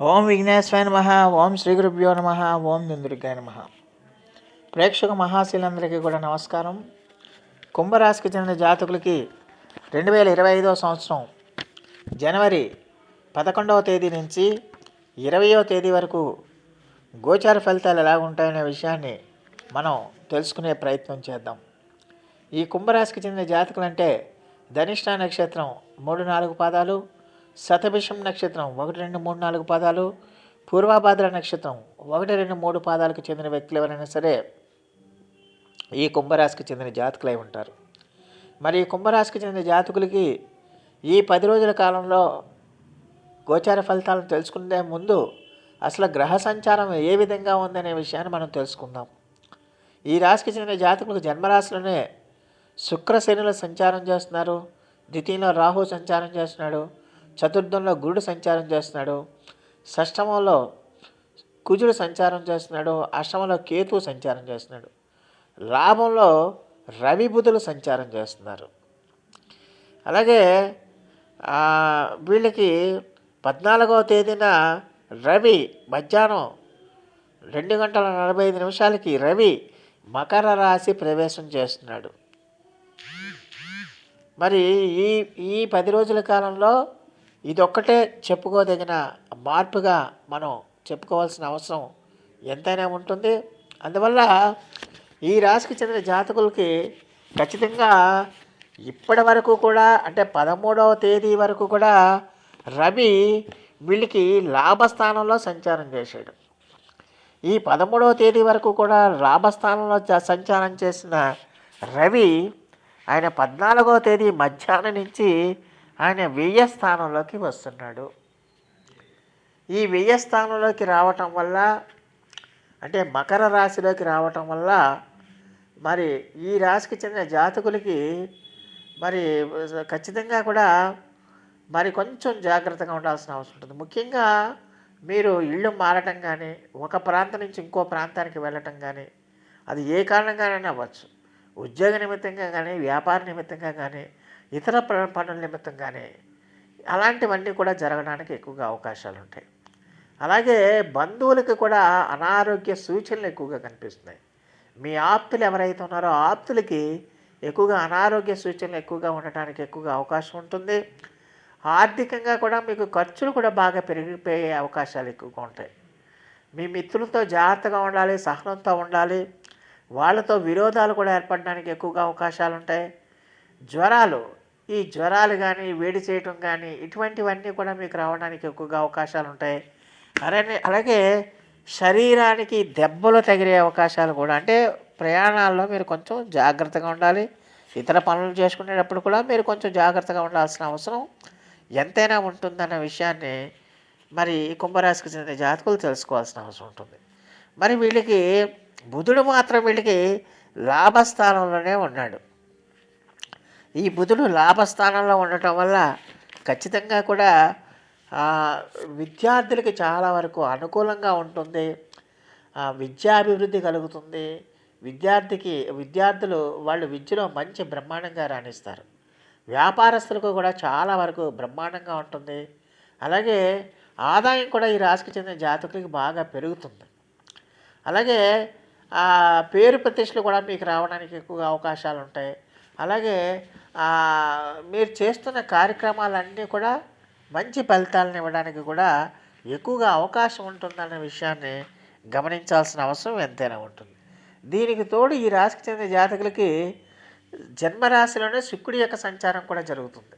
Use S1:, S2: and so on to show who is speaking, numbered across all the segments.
S1: ఓం విఘ్నేశ్వర నమ ఓం శ్రీ గురుభ్యో నమ ఓం దుందుర్గాయ నమ. ప్రేక్షక మహాశీలందరికీ కూడా నమస్కారం. కుంభరాశికి చెందిన జాతకులకి రెండు వేల ఇరవై ఐదవ సంవత్సరం జనవరి పదకొండవ తేదీ నుంచి ఇరవయో తేదీ వరకు గోచార ఫలితాలు ఎలా ఉంటాయనే విషయాన్ని మనం తెలుసుకునే ప్రయత్నం చేద్దాం. ఈ కుంభరాశికి చెందిన జాతకులు అంటే ధనిష్ట నక్షత్రం మూడు నాలుగు పాదాలు శతభిషం నక్షత్రం. ఒకటి రెండు మూడు నాలుగు పాదాలు. పూర్వభాద్ర నక్షత్రం. ఒకటి రెండు మూడు పాదాలకు చెందిన వ్యక్తులు ఎవరైనా సరే ఈ కుంభరాశికి చెందిన జాతకులై ఉంటారు. మరి ఈ కుంభరాశికి చెందిన జాతకులకి ఈ పది రోజుల కాలంలో గోచార ఫలితాలను తెలుసుకునే ముందు అసలు గ్రహ సంచారం ఏ విధంగా ఉందనే విషయాన్ని మనం తెలుసుకుందాం. ఈ రాశికి చెందిన జాతకులకు జన్మరాశిలోనే శుక్ర శనుల సంచారం చేస్తున్నారు. ద్వితీయంలో రాహు సంచారం చేస్తున్నాడు. చతుర్థంలో గురుడు సంచారం చేస్తున్నాడు. షష్టమంలో కుజుడు సంచారం చేస్తున్నాడు. అష్టమంలో కేతు సంచారం చేస్తున్నాడు. లాభంలో రవి బుధులు సంచారం చేస్తున్నారు. అలాగే వీళ్ళకి పద్నాలుగవ తేదీన రవి మధ్యాహ్నం రెండు గంటల నలభై ఐదు నిమిషాలకి రవి మకర రాశి ప్రవేశం చేస్తున్నాడు. మరి ఈ ఈ పది రోజుల కాలంలో ఇదొక్కటే చెప్పుకోదగిన మార్పుగా మనం చెప్పుకోవాల్సిన అవసరం ఎంతైనా ఉంటుంది. అందువల్ల ఈ రాశికి చెందిన జాతకులకి ఖచ్చితంగా ఇప్పటి వరకు కూడా అంటే పదమూడవ తేదీ వరకు కూడా రవి వీళ్ళకి లాభస్థానంలో సంచారం చేశాడు. ఈ పదమూడవ తేదీ వరకు కూడా లాభస్థానంలో సంచారం చేసిన రవి ఆయన పద్నాలుగవ తేదీ మధ్యాహ్నం నుంచి ఆయన వెయ్య స్థానంలోకి వస్తున్నాడు. ఈ వెయ్య స్థానంలోకి రావటం వల్ల అంటే మకర రాశిలోకి రావటం వల్ల మరి ఈ రాశికి చెందిన జాతకులకి మరి ఖచ్చితంగా కూడా మరి కొంచెం జాగ్రత్తగా ఉండాల్సిన అవసరం ఉంటుంది. ముఖ్యంగా మీరు ఇళ్ళు మారటం కానీ ఒక ప్రాంతం నుంచి ఇంకో ప్రాంతానికి వెళ్ళటం కానీ అది ఏ కారణంగానైనా అవ్వచ్చు. ఉద్యోగ నిమిత్తంగా కానీ వ్యాపార నిమిత్తంగా కానీ ఇతర పనుల నిమిత్తం కానీ అలాంటివన్నీ కూడా జరగడానికి ఎక్కువగా అవకాశాలు ఉంటాయి అలాగే బంధువులకు కూడా అనారోగ్య సూచనలు ఎక్కువగా కనిపిస్తున్నాయి. మీ ఆప్తులు ఎవరైతే ఉన్నారో ఆప్తులకి ఎక్కువగా అనారోగ్య సూచనలు ఎక్కువగా ఉండటానికి ఎక్కువగా అవకాశం ఉంటుంది. ఆర్థికంగా కూడా మీకు ఖర్చులు కూడా బాగా పెరిగిపోయే అవకాశాలు ఎక్కువగా ఉంటాయి. మీ మిత్రులతో జాగ్రత్తగా ఉండాలి సహనంతో ఉండాలి. వాళ్ళతో విరోధాలు కూడా ఏర్పడడానికి ఎక్కువగా అవకాశాలు ఉంటాయి జ్వరాలు ఈ జ్వరాలు కానీ వేడి చేయటం కానీ ఇటువంటివన్నీ కూడా మీకు రావడానికి ఎక్కువగా అవకాశాలు ఉంటాయి. అలానే అలాగే శరీరానికి దెబ్బలు తగిలే అవకాశాలు కూడా అంటే ప్రయాణాల్లో మీరు కొంచెం జాగ్రత్తగా ఉండాలి. ఇతర పనులు చేసుకునేటప్పుడు కూడా మీరు కొంచెం జాగ్రత్తగా ఉండాల్సిన అవసరం ఎంతైనా ఉంటుందన్న విషయాన్ని మరి కుంభరాశికి చెందిన జాతకులు తెలుసుకోవాల్సిన అవసరం ఉంటుంది. మరి వీళ్ళకి బుధుడు మాత్రం వీళ్ళకి లాభస్థానంలోనే ఉన్నాడు. ఈ బుధుడు లాభస్థానంలో ఉండటం వల్ల ఖచ్చితంగా కూడా విద్యార్థులకి చాలా వరకు అనుకూలంగా ఉంటుంది. విద్యాభివృద్ధి కలుగుతుంది. విద్యార్థికి విద్యార్థులు వాళ్ళు విద్యలో మంచి బ్రహ్మాండంగా రాణిస్తారు. వ్యాపారస్తులకు కూడా చాలా వరకు బ్రహ్మాండంగా ఉంటుంది. అలాగే ఆదాయం కూడా ఈ రాశికి చెందిన జాతకులకి బాగా పెరుగుతుంది. అలాగే పేరు ప్రతిష్టలు కూడా మీకు రావడానికి ఎక్కువగా అవకాశాలు ఉంటాయి. అలాగే మీరు చేస్తున్న కార్యక్రమాలన్నీ కూడా మంచి ఫలితాలను ఇవ్వడానికి కూడా ఎక్కువగా అవకాశం ఉంటుందన్న విషయాన్ని గమనించాల్సిన అవసరం ఎంతైనా ఉంటుంది. దీనికి తోడు ఈ రాశికి చెందిన జాతకులకి జన్మరాశిలోనే శుక్రుడి యొక్క సంచారం కూడా జరుగుతుంది.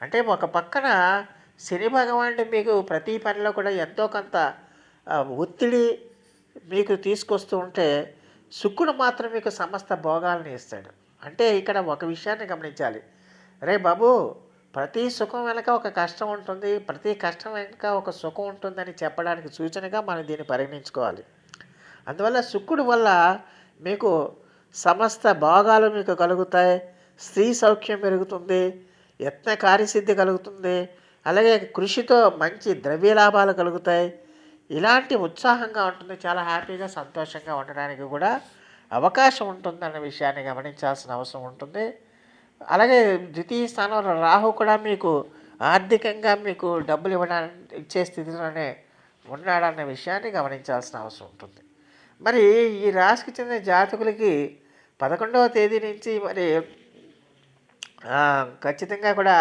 S1: అంటే ఒక పక్కన శని భగవానుడు మీకు ప్రతి పనిలో కూడా ఎంతో కొంత ఒత్తిడి మీకు తీసుకొస్తూ ఉంటే శుక్రుడు మాత్రం మీకు సమస్త భోగాలను ఇస్తాడు. అంటే ఇక్కడ ఒక విషయాన్ని గమనించాలి. రే బాబు ప్రతి సుఖం వెనక ఒక కష్టం ఉంటుంది ప్రతి కష్టం వెనక ఒక సుఖం ఉంటుందని చెప్పడానికి సూచనగా మనం దీన్ని పరిగణించుకోవాలి. అందువల్ల శుక్రుడు వల్ల మీకు సమస్త భాగాలు మీకు కలుగుతాయి స్త్రీ సౌఖ్యం పెరుగుతుంది యత్న కార్యసిద్ధి కలుగుతుంది అలాగే కృషితో మంచి ద్రవ్య లాభాలు కలుగుతాయి. ఇలాంటి ఉత్సాహంగా ఉంటుంది చాలా హ్యాపీగా సంతోషంగా ఉండడానికి కూడా అవకాశం ఉంటుందన్న విషయాన్ని గమనించాల్సిన అవసరం ఉంటుంది. అలాగే ద్వితీయ స్థానంలో రాహు కూడా మీకు ఆర్థికంగా మీకు డబ్బులు ఇవ్వడానికి ఇచ్చే స్థితిలోనే ఉన్నాడన్న విషయాన్ని గమనించాల్సిన అవసరం ఉంటుంది. మరి ఈ రాశికి చెందిన జాతకులకి పదకొండవ తేదీ నుంచి మరి ఖచ్చితంగా కూడా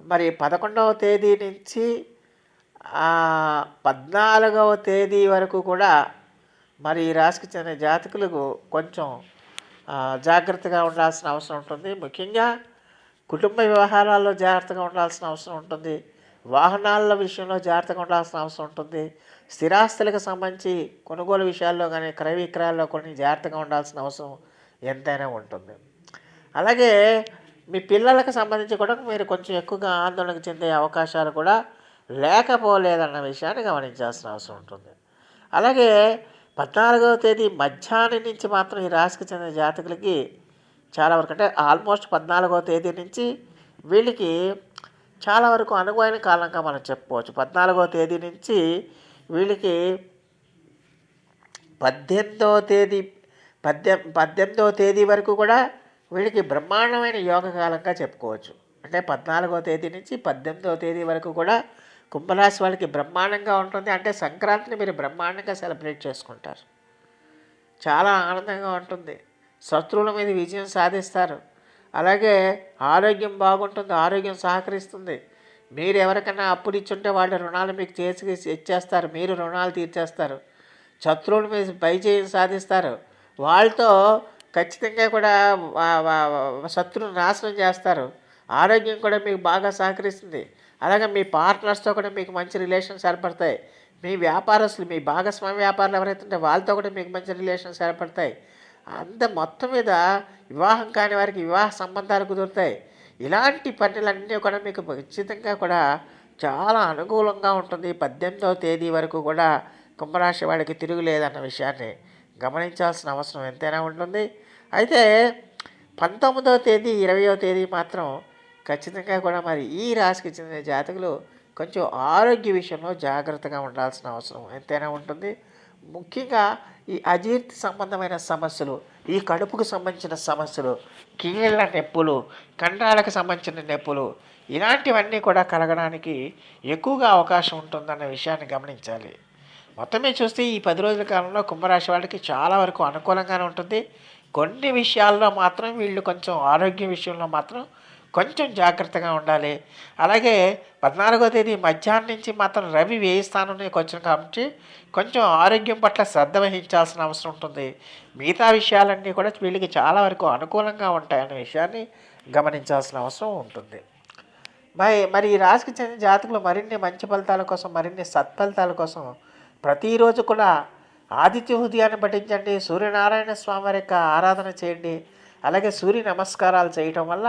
S1: మరి పదకొండవ తేదీ నుంచి పద్నాలుగవ తేదీ వరకు కూడా మరి ఈ రాశికి చెందిన జాతకులకు కొంచెం జాగ్రత్తగా ఉండాల్సిన అవసరం ఉంటుంది. ముఖ్యంగా కుటుంబ వ్యవహారాల్లో జాగ్రత్తగా ఉండాల్సిన అవసరం ఉంటుంది. వాహనాల విషయంలో జాగ్రత్తగా ఉండాల్సిన అవసరం ఉంటుంది. స్థిరాస్తులకు సంబంధించి కొనుగోలు విషయాల్లో కానీ క్రయ విక్రయాల్లో కొన్ని జాగ్రత్తగా ఉండాల్సిన అవసరం ఎంతైనా ఉంటుంది. అలాగే మీ పిల్లలకు సంబంధించి కూడా మీరు కొంచెం ఎక్కువగా ఆందోళనకు చెందే అవకాశాలు కూడా లేకపోలేదన్న విషయాన్ని గమనించాల్సిన అవసరం ఉంటుంది. అలాగే పద్నాలుగవ తేదీ మధ్యాహ్నం నుంచి మాత్రం ఈ రాశికి చెందిన జాతకులకి చాలా వరకు అంటే ఆల్మోస్ట్ పద్నాలుగవ తేదీ నుంచి వీళ్ళకి చాలా వరకు అనువైన కాలంగా మనం చెప్పుకోవచ్చు. పద్నాలుగవ తేదీ నుంచి వీళ్ళకి పద్దెనిమిదవ తేదీ పద్దె పద్దెనిమిదవ తేదీ వరకు కూడా వీళ్ళకి బ్రహ్మాండమైన యోగ కాలంగా చెప్పుకోవచ్చు. అంటే పద్నాలుగవ తేదీ నుంచి పద్దెనిమిదవ తేదీ వరకు కూడా కుంభరాశి వాళ్ళకి బ్రహ్మాండంగా ఉంటుంది. అంటే సంక్రాంతిని మీరు బ్రహ్మాండంగా సెలబ్రేట్ చేసుకుంటారు. చాలా ఆనందంగా ఉంటుంది. శత్రువుల మీద విజయం సాధిస్తారు. అలాగే ఆరోగ్యం బాగుంటుంది ఆరోగ్యం సహకరిస్తుంది. మీరు ఎవరికైనా అప్పులు ఇచ్చుంటే వాళ్ళ రుణాలు మీకు చేసి ఇచ్చేస్తారు. మీరు రుణాలు తీర్చేస్తారు. శత్రువుల మీద పైచేయం సాధిస్తారు. వాళ్ళతో ఖచ్చితంగా కూడా వా- శత్రువులు నాశనం చేస్తారు. ఆరోగ్యం కూడా మీకు బాగా సహకరిస్తుంది. అలాగే మీ పార్ట్నర్స్తో కూడా మీకు మంచి రిలేషన్స్ ఏర్పడతాయి. మీ వ్యాపారస్తులు మీ భాగస్వామి వ్యాపారులు ఎవరైతే ఉంటే వాళ్ళతో కూడా మీకు మంచి రిలేషన్స్ ఏర్పడతాయి. అంత మొత్తం మీద వివాహం కాని వారికి వివాహ సంబంధాలు కుదురుతాయి. ఇలాంటి పనులన్నీ కూడా మీకు ఖచ్చితంగా కూడా చాలా అనుకూలంగా ఉంటుంది. పద్దెనిమిదవ తేదీ వరకు కూడా కుంభరాశి వాడికి తిరుగులేదన్న విషయాన్ని గమనించాల్సిన అవసరం ఎంతైనా ఉంటుంది. అయితే పంతొమ్మిదవ తేదీ ఇరవయో తేదీ మాత్రం ఖచ్చితంగా కూడా మరి ఈ రాశికి చెందిన జాతకులు కొంచెం ఆరోగ్య విషయంలో జాగ్రత్తగా ఉండాల్సిన అవసరం ఎంతైనా ఉంటుంది. ముఖ్యంగా ఈ అజీర్తి సంబంధమైన సమస్యలు ఈ కడుపుకు సంబంధించిన సమస్యలు కీళ్ళ నొప్పులు కండాలకు సంబంధించిన నొప్పులు ఇలాంటివన్నీ కూడా కలగడానికి ఎక్కువగా అవకాశం ఉంటుందన్న విషయాన్ని గమనించాలి. మొత్తం మీద చూస్తే ఈ పది రోజుల కాలంలో కుంభరాశి వాళ్ళకి చాలా వరకు అనుకూలంగానే ఉంటుంది. కొన్ని విషయాల్లో మాత్రం వీళ్ళు కొంచెం ఆరోగ్య విషయంలో మాత్రం కొంచెం జాగ్రత్తగా ఉండాలి. అలాగే పద్నాలుగో తేదీ మధ్యాహ్నం నుంచి మాత్రం రవి వేయి స్థానంలో కొంచెం కాబట్టి కొంచెం ఆరోగ్యం పట్ల శ్రద్ధ వహించాల్సిన అవసరం ఉంటుంది. మిగతా విషయాలన్నీ కూడా వీళ్ళకి చాలా వరకు అనుకూలంగా ఉంటాయనే విషయాన్ని గమనించాల్సిన అవసరం ఉంటుంది. మరి మరి ఈ రాశికి చెందిన జాతకులు మరిన్ని మంచి ఫలితాల కోసం మరిన్ని సత్ఫలితాల కోసం ప్రతిరోజు కూడా ఆదిత్య హృదయాన్ని పఠించండి సూర్యనారాయణ స్వామి వారి యొక్క ఆరాధన చేయండి అలాగే సూర్య నమస్కారాలు చేయటం వల్ల